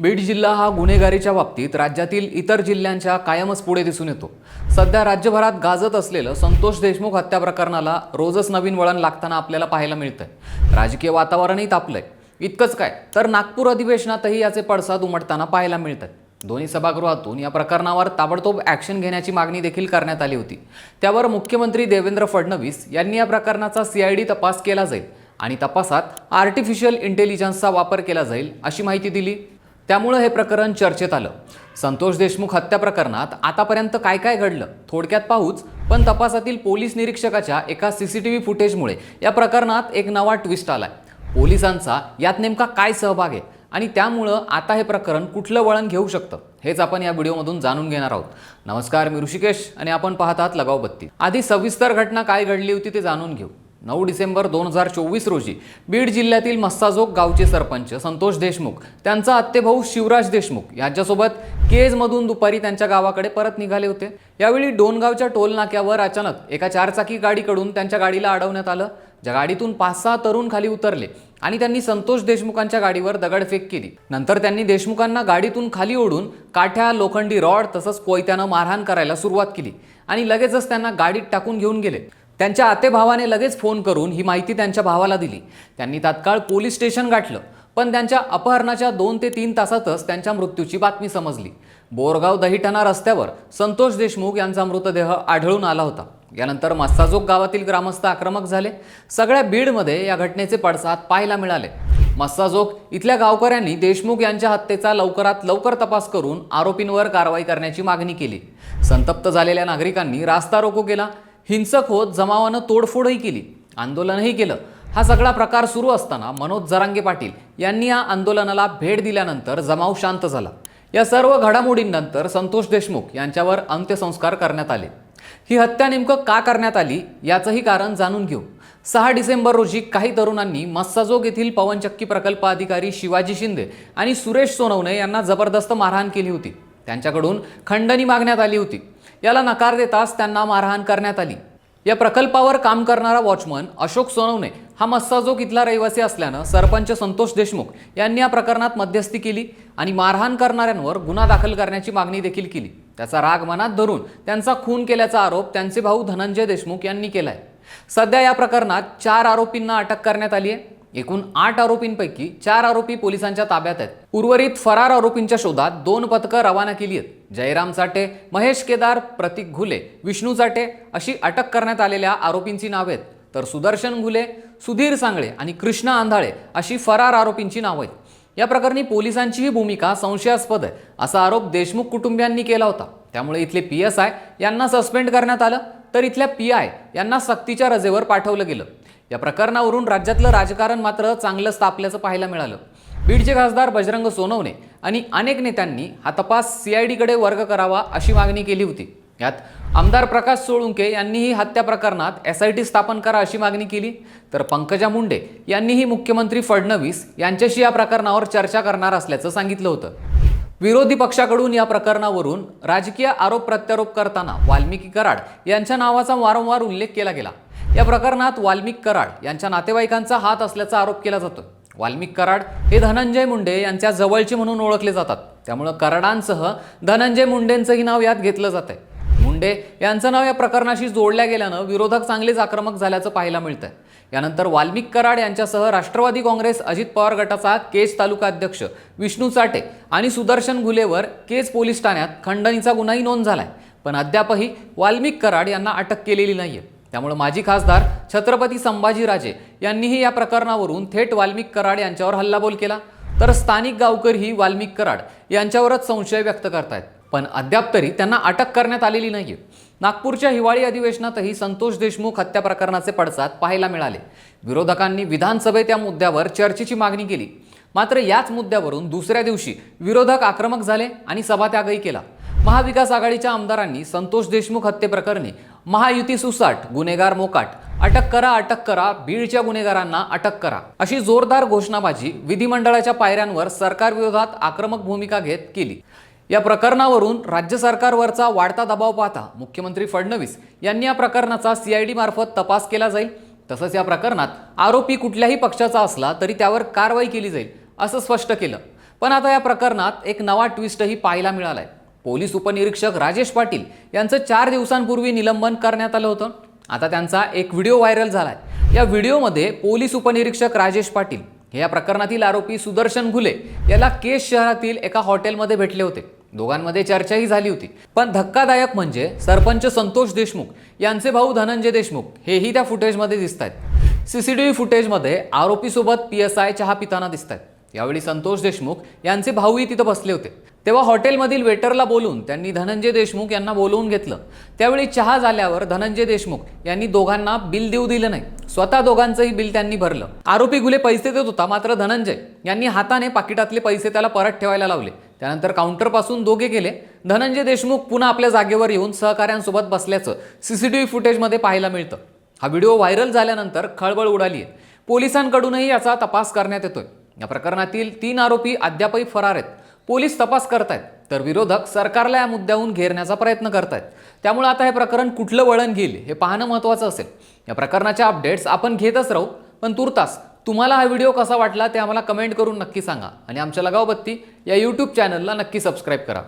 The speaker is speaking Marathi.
बीड जिल्हा हा गुन्हेगारीच्या बाबतीत राज्यातील इतर जिल्ह्यांच्या कायमच पुढे दिसून येतो. सध्या राज्यभरात गाजत असलेलं संतोष देशमुख हत्या प्रकरणाला रोजच नवीन वळण लागताना आपल्याला पाहायला मिळतंय. राजकीय वातावरणही तापलंय. इतकंच काय तर नागपूर अधिवेशनातही याचे पडसाद उमटताना पाहायला मिळतात दोन्ही सभागृहातून या प्रकरणावर ताबडतोब ॲक्शन घेण्याची मागणी देखील करण्यात आली होती. त्यावर मुख्यमंत्री देवेंद्र फडणवीस यांनी या प्रकरणाचा सीआयडी तपास केला जाईल आणि तपासात आर्टिफिशियल इंटेलिजन्सचा वापर केला जाईल अशी माहिती दिली. त्यामुळं हे प्रकरण चर्चेत आलं. संतोष देशमुख हत्या प्रकरणात आतापर्यंत काय काय घडलं? थोडक्यात पाहूच पण तपासातील पोलीस निरीक्षकाच्या एका सी सी टी व्ही फुटेजमुळे या प्रकरणात एक नवा ट्विस्ट आलाय. पोलिसांचा यात नेमका काय सहभाग आहे? आणि त्यामुळं आता हे प्रकरण कुठलं वळण घेऊ शकतं? हेच आपण या व्हिडिओमधून जाणून घेणार आहोत. नमस्कार मी ऋषिकेश आणि आपण पाहतात आहात लगाव बत्ती. आधी सविस्तर घटना काय घडली होती ते जाणून घेऊ. नऊ डिसेंबर दोन हजार चोवीस रोजी बीड जिल्ह्यातील मस्साजोग गावचे सरपंच संतोष देशमुख त्यांचा आत्तेभाऊ शिवराज देशमुख यांच्यासोबत केजमधून दुपारी त्यांच्या गावाकडे परत निघाले होते. यावेळी डोनगावच्या टोल नाक्यावर अचानक एका चारचाकी गाडीकडून त्यांच्या गाडीला अडवण्यात आलं. ज्या गाडीतून पाच सहा तरुण खाली उतरले आणि त्यांनी संतोष देशमुखांच्या गाडीवर दगडफेक केली. नंतर त्यांनी देशमुखांना गाडीतून खाली ओढून काठ्या लोखंडी रॉड तसंच कोयत्यानं मारहाण करायला सुरुवात केली आणि लगेचच त्यांना गाडीत टाकून घेऊन गेले. त्यांच्या आतेभावाने लगेच फोन करून ही माहिती त्यांच्या भावाला दिली. त्यांनी तात्काळ पोलीस स्टेशन गाठलं पण त्यांच्या अपहरणाच्या दोन ते तीन तासातच त्यांच्या मृत्यूची बातमी समजली. बोरगाव दहिटणा रस्त्यावर संतोष देशमुख यांचा मृतदेह आढळून आला होता. यानंतर मस्साजोग गावातील ग्रामस्थ आक्रमक झाले. सगळ्या बीडमध्ये या घटनेचे पडसाद पाहायला मिळाले. मस्साजोग इथल्या गावकऱ्यांनी देशमुख यांच्या हत्येचा लवकरात लवकर तपास करून आरोपींवर कारवाई करण्याची मागणी केली. संतप्त झालेल्या नागरिकांनी रास्ता रोको केला. हिंसक होत जमावानं तोडफोडही केली आंदोलनही केलं. हा सगळा प्रकार सुरू असताना मनोज जरांगे पाटील यांनी या आंदोलनाला भेट दिल्यानंतर जमाव शांत झाला. या सर्व घडामोडींनंतर संतोष देशमुख यांच्यावर अंत्यसंस्कार करण्यात आले. ही हत्या नेमकं का करण्यात आली याचंही कारण जाणून घेऊ. सहा डिसेंबर रोजी काही तरुणांनी मस्साजोग येथील पवनचक्की प्रकल्प अधिकारी शिवाजी शिंदे आणि सुरेश सोनवणे यांना जबरदस्त मारहाण केली होती. त्यांच्याकडून खंडणी मागण्यात आली होती. याला नकार देताच त्यांना मारहाण करण्यात आली. या प्रकल्पावर काम करणारा वॉचमन अशोक सोनवणे हा मस्साजोग इथला रहिवासी असल्यानं सरपंच संतोष देशमुख यांनी या प्रकरणात मध्यस्थी केली आणि मारहाण करणाऱ्यांवर गुन्हा दाखल करण्याची मागणी देखील केली. त्याचा राग मनात धरून त्यांचा खून केल्याचा आरोप त्यांचे भाऊ धनंजय देशमुख यांनी केला आहे सध्या या प्रकरणात चार आरोपींना अटक करण्यात आली आहे. एकूण आठ आरोपींपैकी चार आरोपी पोलिसांच्या ताब्यात आहेत. उर्वरित फरार आरोपींच्या शोधात दोन पथकं रवाना केली आहेत. जयराम चाटे महेश केदार प्रतीक घुले विष्णू चाटे अशी अटक करण्यात आलेल्या आरोपींची नावे आहेत तर सुदर्शन घुले सुधीर सांगळे आणि कृष्णा आंधाळे अशी फरार आरोपींची नावं आहेत या प्रकरणी पोलिसांचीही भूमिका संशयास्पद आहे असा आरोप देशमुख कुटुंबियांनी केला होता. त्यामुळे इथले पी एस आय यांना सस्पेंड करण्यात आलं तर इथल्या पी आय यांना सक्तीच्या रजेवर पाठवलं गेलं. या प्रकरणावरून राज्यातलं राजकारण मात्र चांगलंच तापल्याचं पाहायला मिळालं. बीडचे खासदार बजरंग सोनवणे आणि अनेक नेत्यांनी हा तपास सीआयडीकडे वर्ग करावा अशी मागणी केली होती. यात आमदार प्रकाश सोळुंके यांनीही हत्या प्रकरणात एस आय टी स्थापन करा अशी मागणी केली. तर पंकजा मुंडे यांनीही मुख्यमंत्री फडणवीस यांच्याशी या प्रकरणावर चर्चा करणार असल्याचं सांगितलं होतं. विरोधी पक्षाकडून या प्रकरणावरून राजकीय आरोप प्रत्यारोप करताना वाल्मिकी कराड यांच्या नावाचा वारंवार उल्लेख केला गेला. या प्रकरणात वाल्मिक कराड यांच्या नातेवाईकांचा हात असल्याचा आरोप केला जातो वाल्मिक कराड हे धनंजय मुंडे यांच्या जवळचे म्हणून ओळखले जातात. त्यामुळं कराडांसह धनंजय मुंडेंचंही नाव यात घेतलं जात आहे मुंडे यांचं नाव या प्रकरणाशी जोडल्या गेल्यानं विरोधक चांगलेच आक्रमक झाल्याचं पाहायला मिळतंय. यानंतर वाल्मिक कराड यांच्यासह राष्ट्रवादी काँग्रेस अजित पवार गटाचा केज तालुका अध्यक्ष विष्णू चाटे आणि सुदर्शन घुलेवर केज पोलीस ठाण्यात खंडणीचा गुन्हाही नोंद झालाय. पण अद्यापही वाल्मिक कराड यांना अटक केलेली नाहीये. त्यामुळे माजी खासदार छत्रपती संभाजीराजे यांनीही या प्रकरणावरून थेट वाल्मिक कराड यांच्यावर हल्लाबोल केला. तर स्थानिक गावकरीही वाल्मिक कराड यांच्यावरच संशय व्यक्त करतायत. पण अद्याप तरी त्यांना अटक करण्यात आलेली नाहीये. नागपूरच्या हिवाळी अधिवेशनातही संतोष देशमुख हत्या प्रकरणाचे पडसाद पाहायला मिळाले. विरोधकांनी विधानसभेत या मुद्द्यावर चर्चेची मागणी केली. मात्र याच मुद्द्यावरून दुसऱ्या दिवशी विरोधक आक्रमक झाले आणि सभात्यागही केला. महाविकास आघाडीच्या आमदारांनी संतोष देशमुख हत्येप्रकरणी महायुती सुसाट गुन्हेगार मोकाट. अटक करा अटक करा बीडच्या गुन्हेगारांना अटक करा. अशी जोरदार घोषणाबाजी विधिमंडळाच्या पायऱ्यांवर सरकारविरोधात आक्रमक भूमिका घेत केली. या प्रकरणावरून राज्य सरकारवरचा वाढता दबाव पाहता मुख्यमंत्री फडणवीस यांनी या प्रकरणाचा सीआयडी मार्फत तपास केला जाईल. तसंच या प्रकरणात आरोपी कुठल्याही पक्षाचा असला तरी त्यावर कारवाई केली जाईल असं स्पष्ट केलं. पण आता या प्रकरणात एक नवा ट्विस्टही पाहायला मिळालाय. पोलीस उपनिरीक्षक राजेश पाटील यांचं चार दिवसांपूर्वी निलंबन करण्यात आलं होतं. आता त्यांचा एक व्हिडिओ व्हायरल झालाय. या व्हिडिओमध्ये पोलीस उपनिरीक्षक राजेश पाटील हे या प्रकरणातील आरोपी सुदर्शन घुले याला केस शहरातील एका हॉटेलमध्ये भेटले होते. दोघांमध्ये चर्चाही झाली होती. पण धक्कादायक म्हणजे सरपंच संतोष देशमुख यांचे भाऊ धनंजय देशमुख हेही त्या फुटेजमध्ये दिसत आहेत सीसीटीव्ही फुटेजमध्ये आरोपीसोबत पी एस आय चहा पिताना दिसत आहेत यावेळी संतोष देशमुख यांचे भाऊही तिथं बसले होते. तेव्हा हॉटेलमधील वेटरला बोलून त्यांनी धनंजय देशमुख यांना बोलवून घेतलं. त्यावेळी चहा झाल्यावर धनंजय देशमुख यांनी दोघांना बिल देऊ दिलं नाही. स्वतः दोघांचंही बिल त्यांनी भरलं. आरोपी गुले पैसे देत होता मात्र धनंजय यांनी हाताने पाकिटातले पैसे त्याला परत ठेवायला लावले. त्यानंतर काउंटरपासून दोघे गेले. धनंजय देशमुख पुन्हा आपल्या जागेवर येऊन सहकाऱ्यांसोबत बसल्याचं सीसीटीव्ही फुटेजमध्ये पाहायला मिळतं. हा व्हिडिओ व्हायरल झाल्यानंतर खळबळ उडाली आहे पोलिसांकडूनही याचा तपास करण्यात येतोय. या प्रकरणातील तीन आरोपी अद्यापही फरार आहेत. पोलीस तपास करतायत तर विरोधक सरकारला या मुद्द्याहून घेरण्याचा प्रयत्न करतायत. त्यामुळे आता हे प्रकरण कुठलं वळण घेईल हे पाहणं महत्त्वाचं असेल. या प्रकरणाच्या अपडेट्स आपण घेतच राहू पण तुर्तास तुम्हाला हा व्हिडिओ कसा वाटला ते आम्हाला कमेंट करून नक्की सांगा. आणि आमच्या लगावबत्ती या यूट्यूब चॅनलला नक्की सबस्क्राईब करा.